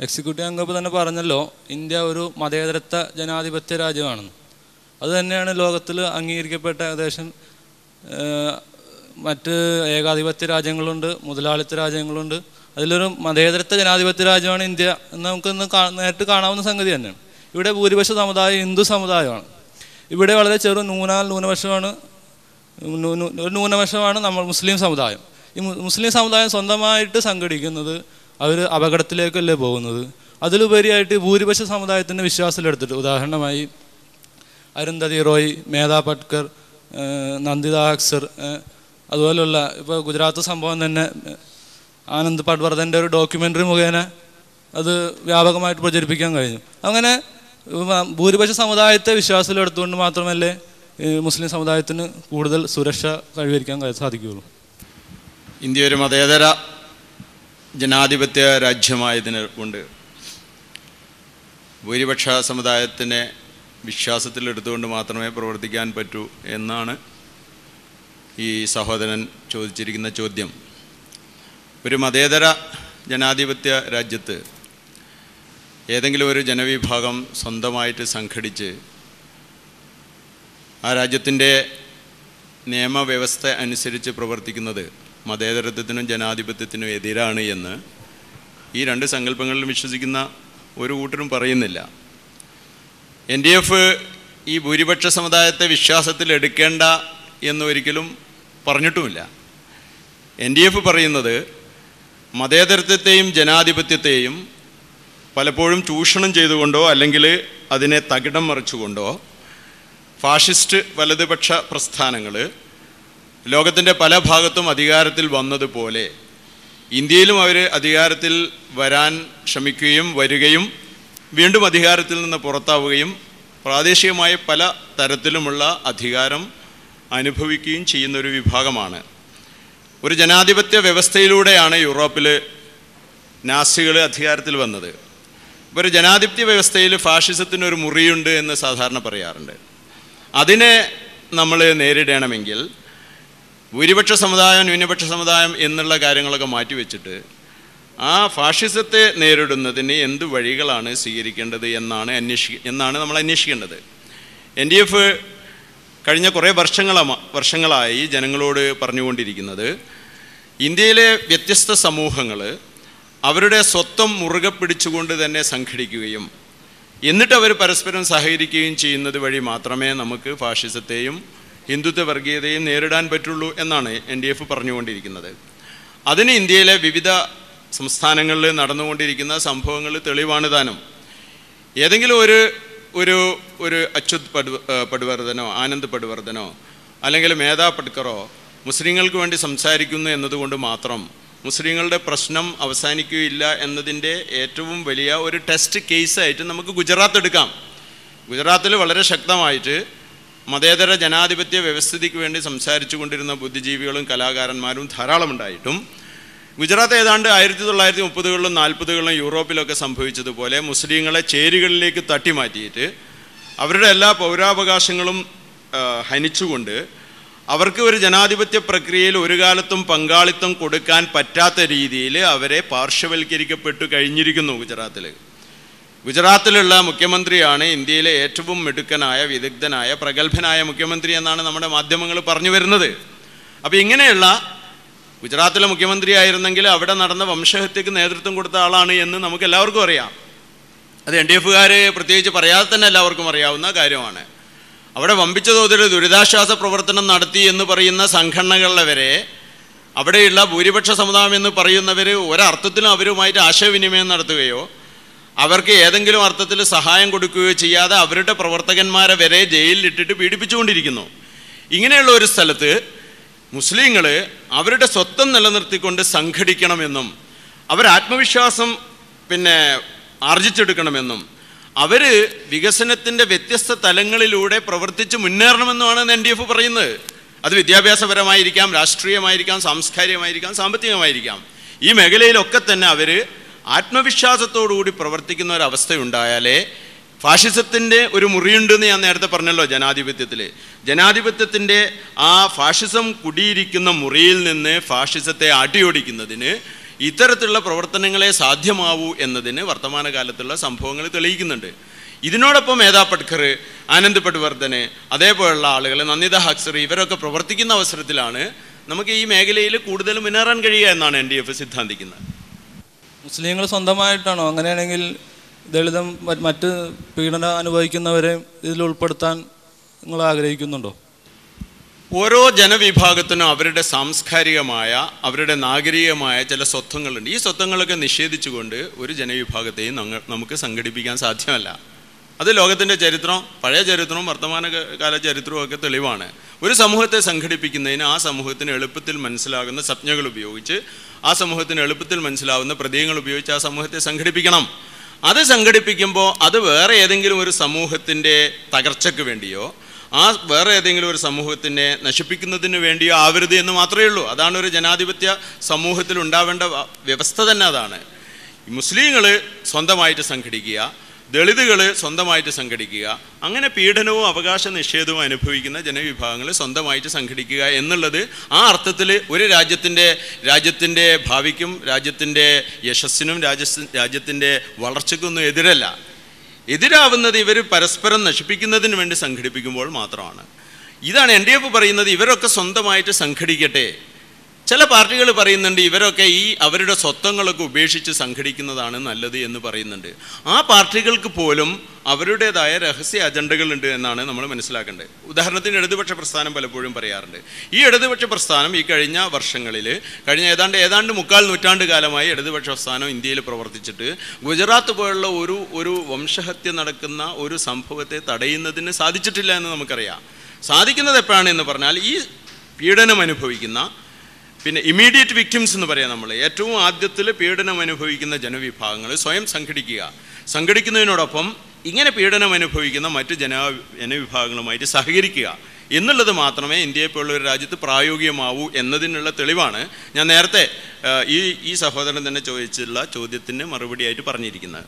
Executive അംഗം തന്നെ പറഞ്ഞല്ലോ ഇന്ത്യ ഒരു മതേതരത്വ ജനാധിപത്യ രാജ്യമാണെന്ന്. അത് തന്നെയാണ് ലോകത്തിൽ അംഗീകരിക്കപ്പെട്ട ഏകദേശം മറ്റ് ഏകാധിപത്യ രാജ്യങ്ങളുണ്ട് മുതലാളിത്ത രാജ്യങ്ങളുണ്ട്. അതിലൊരു മതേതരത്വ ജനാധിപത്യ രാജ്യമാണ് ഇന്ത്യ എന്ന് നമുക്കിന്ന് നേരിട്ട് കാണാവുന്ന സംഗതി തന്നെയാണ്. ഇവിടെ ഭൂരിപക്ഷ സമുദായം ഹിന്ദു സമുദായമാണ്. ഇവിടെ വളരെ ചെറു നൂനാൽ ന്യൂനപക്ഷമാണ് ന്യൂ- ന്യൂ- ഒരു ന്യൂനപക്ഷമാണ് നമ്മൾ മുസ്ലിം സമുദായം. ഈ മുസ്ലിം സമുദായം സ്വന്തമായിട്ട് സംഘടിക്കുന്നത് അവർ അപകടത്തിലേക്കല്ലേ പോകുന്നത്? അതിലുപരിയായിട്ട് ഭൂരിപക്ഷ സമുദായത്തിന്റെ വിശ്വാസത്തിലെടുത്തിട്ട് ഉദാഹരണമായി അരുന്ധതി റോയ് മേധാ പട്കർ നന്ദിത അക്സർ അതുപോലുള്ള ഇപ്പോൾ ഗുജറാത്ത് സംഭവം തന്നെ ആനന്ദ് പട്വർദ്ധന്റെ ഒരു ഡോക്യുമെന്ററി മുഖേന അത് വ്യാപകമായിട്ട് പ്രചരിപ്പിക്കാൻ കഴിഞ്ഞു. അങ്ങനെ ഭൂരിപക്ഷ സമുദായത്തെ വിശ്വാസത്തിലെടുത്തുകൊണ്ട് മാത്രമല്ലേ മുസ്ലിം സമുദായത്തിന് കൂടുതൽ സുരക്ഷ കഴിവരിക്കാൻ കഴി- സാധിക്കുകയുള്ളൂ. ഇന്ത്യ ഒരു മതേതര ജനാധിപത്യ രാജ്യമായതിന് കൊണ്ട് ഭൂരിപക്ഷ സമുദായത്തിനെ വിശ്വാസത്തിലെടുത്തുകൊണ്ട് മാത്രമേ പ്രവർത്തിക്കാൻ പറ്റൂ എന്നാണ് ഈ സഹോദരൻ ചോദിച്ചിരിക്കുന്ന ചോദ്യം. ഒരു മതേതര ജനാധിപത്യ രാജ്യത്ത് ഏതെങ്കിലും ഒരു ജനവിഭാഗം സ്വന്തമായിട്ട് സംഘടിച്ച് ആ രാജ്യത്തിന്റെ നിയമവ്യവസ്ഥ അനുസരിച്ച് പ്രവർത്തിക്കുന്നത് മതേതരത്വത്തിനും ജനാധിപത്യത്തിനും എതിരാണ് എന്ന് ഈ രണ്ട് സങ്കല്പങ്ങളിലും വിശ്വസിക്കുന്ന ഒരു കൂട്ടരും പറയുന്നില്ല. എൻ ഡി എഫ് ഈ ഭൂരിപക്ഷ സമുദായത്തെ വിശ്വാസത്തിൽ എടുക്കേണ്ട എന്നൊരിക്കലും പറഞ്ഞിട്ടുമില്ല. എൻ ഡി എഫ് പറയുന്നത് മതേതരത്വത്തെയും ജനാധിപത്യത്തെയും പലപ്പോഴും ചൂഷണം ചെയ്തുകൊണ്ടോ അല്ലെങ്കിൽ അതിനെ തകിടം മറിച്ചുകൊണ്ടോ ഫാഷിസ്റ്റ് വലതുപക്ഷ പ്രസ്ഥാനങ്ങൾ ലോകത്തിന്റെ പല ഭാഗത്തും അധികാരത്തിൽ വന്നതുപോലെ ഇന്ത്യയിലും അവർ അധികാരത്തിൽ വരാൻ ശ്രമിക്കുകയും വരികയും വീണ്ടും അധികാരത്തിൽ നിന്ന് പുറത്താവുകയും പ്രാദേശികമായ പല തരത്തിലുമുള്ള അധികാരം അനുഭവിക്കുകയും ചെയ്യുന്ന ഒരു വിഭാഗമാണ്. ഒരു ജനാധിപത്യ വ്യവസ്ഥയിലൂടെയാണ് യൂറോപ്പിൽ നാസികൾ അധികാരത്തിൽ വന്നത്. ഇപ്പോൾ ഒരു ജനാധിപത്യ വ്യവസ്ഥയിൽ ഫാഷിസത്തിനൊരു മുറിയുണ്ട് എന്ന് സാധാരണ പറയാറുണ്ട്. അതിനെ നമ്മൾ നേരിടണമെങ്കിൽ ഭൂരിപക്ഷ സമുദായം ന്യൂനപക്ഷ സമുദായം എന്നുള്ള കാര്യങ്ങളൊക്കെ മാറ്റിവെച്ചിട്ട് ആ ഫാഷിസത്തെ നേരിടുന്നതിന് എന്ത് വഴികളാണ് സ്വീകരിക്കേണ്ടത് എന്നാണ് അന്വേഷി എന്നാണ് നമ്മൾ അന്വേഷിക്കേണ്ടത്. എൻ ഡി എഫ് കഴിഞ്ഞ കുറേ വർഷങ്ങള വർഷങ്ങളായി ജനങ്ങളോട് പറഞ്ഞുകൊണ്ടിരിക്കുന്നത് ഇന്ത്യയിലെ വ്യത്യസ്ത സമൂഹങ്ങൾ അവരുടെ സ്വത്വം മുറുകെ പിടിച്ചുകൊണ്ട് തന്നെ സംഘടിക്കുകയും എന്നിട്ട് അവർ പരസ്പരം സഹകരിക്കുകയും ചെയ്യുന്നത് വഴി മാത്രമേ നമുക്ക് ഫാഷിസത്തെയും ഹിന്ദുത്വ വർഗീയതയും നേരിടാൻ പറ്റുള്ളൂ എന്നാണ് എൻ ഡി എഫ് പറഞ്ഞുകൊണ്ടിരിക്കുന്നത്. അതിന് ഇന്ത്യയിലെ വിവിധ സംസ്ഥാനങ്ങളിൽ നടന്നുകൊണ്ടിരിക്കുന്ന സംഭവങ്ങൾ തെളിവാണ് താനും. ഏതെങ്കിലും ഒരു ഒരു ഒരു അച്യുത് പട് പടുവർദ്ധനോ ആനന്ദ് പടുവർദ്ധനോ അല്ലെങ്കിൽ മേധാ പട്കറോ മുസ്ലിങ്ങൾക്ക് വേണ്ടി സംസാരിക്കുന്നു എന്നതുകൊണ്ട് മാത്രം മുസ്ലിങ്ങളുടെ പ്രശ്നം അവസാനിക്കുകയില്ല എന്നതിന്റെ ഏറ്റവും വലിയ ഒരു ടെസ്റ്റ് കേസായിട്ട് നമുക്ക് ഗുജറാത്ത് എടുക്കാം. ഗുജറാത്തിൽ വളരെ ശക്തമായിട്ട് മതേതര ജനാധിപത്യ വ്യവസ്ഥിതിക്ക് വേണ്ടി സംസാരിച്ചു കൊണ്ടിരുന്ന ബുദ്ധിജീവികളും കലാകാരന്മാരും ധാരാളം ഉണ്ടായിട്ടും. ഗുജറാത്ത് ഏതാണ്ട് ആയിരത്തി തൊള്ളായിരത്തി മുപ്പതുകളിലും നാൽപ്പതുകളിലും യൂറോപ്പിലൊക്കെ സംഭവിച്ചതുപോലെ മുസ്ലിങ്ങളെ ചേരികളിലേക്ക് തട്ടിമാറ്റിയിട്ട് അവരുടെ എല്ലാ പൗരാവകാശങ്ങളും ഹനിച്ചുകൊണ്ട് അവർക്ക് ഒരു ജനാധിപത്യ പ്രക്രിയയിൽ ഒരു കാലത്തും പങ്കാളിത്തം കൊടുക്കാൻ പറ്റാത്ത രീതിയിൽ അവരെ പാർശ്വവൽക്കരിക്കപ്പെട്ടു കഴിഞ്ഞിരിക്കുന്നു ഗുജറാത്തിൽ ഗുജറാത്തിലുള്ള മുഖ്യമന്ത്രിയാണ് ഇന്ത്യയിലെ ഏറ്റവും മിടുക്കനായ വിദഗ്ധനായ പ്രഗത്ഭനായ മുഖ്യമന്ത്രി എന്നാണ് നമ്മുടെ മാധ്യമങ്ങൾ പറഞ്ഞു വരുന്നത്. അപ്പോൾ ഇങ്ങനെയുള്ള ഗുജറാത്തിലെ മുഖ്യമന്ത്രിയായിരുന്നെങ്കിൽ അവിടെ നടന്ന വംശഹത്യക്ക് നേതൃത്വം കൊടുത്ത ആളാണ് എന്ന് നമുക്ക് എല്ലാവർക്കും അറിയാം. അത് എൻ ഡി എഫുകാർ പ്രത്യേകിച്ച് പറയാതെ തന്നെ എല്ലാവർക്കും അറിയാവുന്ന കാര്യമാണ്. അവിടെ വമ്പിച്ച തോതിൽ ദുരിതാശ്വാസ പ്രവർത്തനം നടത്തി എന്ന് പറയുന്ന സംഘടനകളിലെ വരെ അവിടെയുള്ള ഭൂരിപക്ഷ സമുദായം എന്ന് പറയുന്നവർ ഒരർത്ഥത്തിലും അവരുമായിട്ട് ആശയവിനിമയം നടത്തുകയോ അവർക്ക് ഏതെങ്കിലും അർത്ഥത്തിൽ സഹായം കൊടുക്കുകയോ ചെയ്യാതെ അവരുടെ പ്രവർത്തകന്മാരെ വരെ ജയിലിലിട്ടിട്ട് പീഡിപ്പിച്ചുകൊണ്ടിരിക്കുന്നു. ഇങ്ങനെയുള്ള ഒരു സ്ഥലത്ത് മുസ്ലിങ്ങൾ അവരുടെ സ്വത്വം നിലനിർത്തിക്കൊണ്ട് സംഘടിക്കണമെന്നും അവർ ആത്മവിശ്വാസം പിന്നെ ആർജിച്ചെടുക്കണമെന്നും അവർ വികസനത്തിന്റെ വ്യത്യസ്ത തലങ്ങളിലൂടെ പ്രവർത്തിച്ച് മുന്നേറണമെന്നുമാണ് എൻ ഡി എഫ് പറയുന്നത്. അത് വിദ്യാഭ്യാസപരമായിരിക്കാം രാഷ്ട്രീയമായിരിക്കാം സാംസ്കാരികമായിരിക്കാം സാമ്പത്തികമായിരിക്കാം. ഈ മേഖലയിലൊക്കെ തന്നെ അവർ ആത്മവിശ്വാസത്തോടുകൂടി പ്രവർത്തിക്കുന്ന ഒരവസ്ഥയുണ്ടായാലേ ഫാഷിസത്തിന്റെ ഒരു മുറിയുണ്ടെന്ന് ഞാൻ നേരത്തെ പറഞ്ഞല്ലോ ജനാധിപത്യത്തിൽ ജനാധിപത്യത്തിന്റെ ആ ഫാഷിസം കുടിയിരിക്കുന്ന മുറിയിൽ നിന്ന് ഫാഷിസത്തെ അടിയൊടിക്കുന്നതിന് ഇത്തരത്തിലുള്ള പ്രവർത്തനങ്ങളെ സാധ്യമാവൂ എന്നതിന് വർത്തമാനകാലത്തുള്ള സംഭവങ്ങൾ തെളിയിക്കുന്നുണ്ട്. ഇതിനോടൊപ്പം മേധാ പട്കർ ആനന്ദ് പട്വർദ്ധന് അതേപോലുള്ള ആളുകൾ നന്ദിത ഹക്സർ ഇവരൊക്കെ പ്രവർത്തിക്കുന്ന അവസരത്തിലാണ് നമുക്ക് ഈ മേഖലയിൽ കൂടുതൽ മുന്നേറാൻ കഴിയുക എന്നാണ് എൻ ഡി എഫ് സിദ്ധാന്തിക്കുന്നത്. മുസ്ലിങ്ങൾ സ്വന്തമായിട്ടാണോ? അങ്ങനെയാണെങ്കിൽ ദളിതം മറ്റ് പീഡനം അനുഭവിക്കുന്നവരെ ഇതിൽ ഉൾപ്പെടുത്താൻ നിങ്ങൾ ആഗ്രഹിക്കുന്നുണ്ടോ? ഓരോ ജനവിഭാഗത്തിനും അവരുടെ സാംസ്കാരികമായ അവരുടെ നാഗരികമായ ചില സ്വത്വങ്ങളുണ്ട്. ഈ സ്വത്വങ്ങളൊക്കെ നിഷേധിച്ചുകൊണ്ട് ഒരു ജനവിഭാഗത്തെയും നമുക്ക് സംഘടിപ്പിക്കാൻ സാധ്യമല്ല. അത് ലോകത്തിന്റെ ചരിത്രം പഴയ ചരിത്രവും വർത്തമാനകാല ചരിത്രവും ഒക്കെ തെളിവാണ്. ഒരു സമൂഹത്തെ സംഘടിപ്പിക്കുന്നതിന് ആ സമൂഹത്തിന് എളുപ്പത്തിൽ മനസ്സിലാകുന്ന സംജ്ഞകൾ ഉപയോഗിച്ച് ആ സമൂഹത്തിന് എളുപ്പത്തിൽ മനസ്സിലാവുന്ന പ്രതീകങ്ങൾ ഉപയോഗിച്ച് ആ സമൂഹത്തെ സംഘടിപ്പിക്കണം. അത് സംഘടിപ്പിക്കുമ്പോൾ അത് വേറെ ഏതെങ്കിലും ഒരു സമൂഹത്തിന്റെ തകർച്ചയ്ക്ക് വേണ്ടിയോ ആ വേറെ ഏതെങ്കിലും ഒരു സമൂഹത്തിനെ നശിപ്പിക്കുന്നതിന് വേണ്ടിയോ ആവരുത് എന്ന് മാത്രമേ ഉള്ളൂ. അതാണ് ഒരു ജനാധിപത്യ സമൂഹത്തിൽ ഉണ്ടാവേണ്ട വ്യവസ്ഥ തന്നെ അതാണ്. മുസ്ലിങ്ങൾ സ്വന്തമായിട്ട് സംഘടിക്കുക ദളിതുകൾ സ്വന്തമായിട്ട് സംഘടിക്കുക അങ്ങനെ പീഡനവും അവകാശ നിഷേധവും അനുഭവിക്കുന്ന ജനവിഭാഗങ്ങൾ സ്വന്തമായിട്ട് സംഘടിക്കുക എന്നുള്ളത് ആ അർത്ഥത്തിൽ ഒരു രാജ്യത്തിന്റെ രാജ്യത്തിന്റെ ഭാവിക്കും രാജ്യത്തിന്റെ യശസ്സിനും രാജ്യ രാജ്യത്തിന്റെ വളർച്ചയ്ക്കൊന്നും എതിരല്ല. എതിരാവുന്നത് ഇവർ പരസ്പരം നശിപ്പിക്കുന്നതിന് വേണ്ടി സംഘടിപ്പിക്കുമ്പോൾ മാത്രമാണ്. ഇതാണ് എൻ ഡി എഫ് പറയുന്നത് ഇവരൊക്കെ സ്വന്തമായിട്ട് സംഘടിക്കട്ടെ. ചില പാർട്ടികൾ പറയുന്നുണ്ട് ഇവരൊക്കെ ഈ അവരുടെ സ്വത്വങ്ങളൊക്കെ ഉപേക്ഷിച്ച് സംഘടിക്കുന്നതാണ് നല്ലത് എന്ന് പറയുന്നുണ്ട്. ആ പാർട്ടികൾക്ക് പോലും അവരുടേതായ രഹസ്യ അജണ്ടകളുണ്ട് എന്നാണ് നമ്മൾ മനസ്സിലാക്കേണ്ടത്. ഉദാഹരണത്തിന് ഇടതുപക്ഷ പ്രസ്ഥാനം പലപ്പോഴും പറയാറുണ്ട്. ഈ ഇടതുപക്ഷ പ്രസ്ഥാനം ഈ കഴിഞ്ഞ വർഷങ്ങളിൽ കഴിഞ്ഞ ഏതാണ്ട് ഏതാണ്ട് മുക്കാൽ നൂറ്റാണ്ട് കാലമായി ഇടതുപക്ഷ പ്രസ്ഥാനം ഇന്ത്യയിൽ പ്രവർത്തിച്ചിട്ട് ഗുജറാത്ത് പോലുള്ള ഒരു ഒരു വംശഹത്യ നടക്കുന്ന ഒരു സംഭവത്തെ തടയുന്നതിന് സാധിച്ചിട്ടില്ല എന്ന് നമുക്കറിയാം. സാധിക്കുന്നത് എപ്പോഴാണ് എന്ന് പറഞ്ഞാൽ ഈ പീഡനം അനുഭവിക്കുന്ന പിന്നെ ഇമീഡിയറ്റ് വിക്ടിംസ് എന്ന് പറയാം നമ്മൾ. ഏറ്റവും ആദ്യത്തിൽ പീഡനം അനുഭവിക്കുന്ന ജനവിഭാഗങ്ങൾ സ്വയം സംഘടിക്കുക. സംഘടിക്കുന്നതിനോടൊപ്പം ഇങ്ങനെ പീഡനം അനുഭവിക്കുന്ന മറ്റ് ജന ജനവിഭാഗങ്ങളുമായിട്ട് സഹകരിക്കുക. എന്നുള്ളത് മാത്രമേ ഇന്ത്യയെ പോലുള്ള ഒരു രാജ്യത്ത് പ്രായോഗികമാവൂ എന്നതിനുള്ള തെളിവാണ് ഞാൻ നേരത്തെ ഈ ഈ സഹോദരൻ തന്നെ ചോദിച്ചിട്ടുള്ള ചോദ്യത്തിന് മറുപടിയായിട്ട് പറഞ്ഞിരിക്കുന്നത്.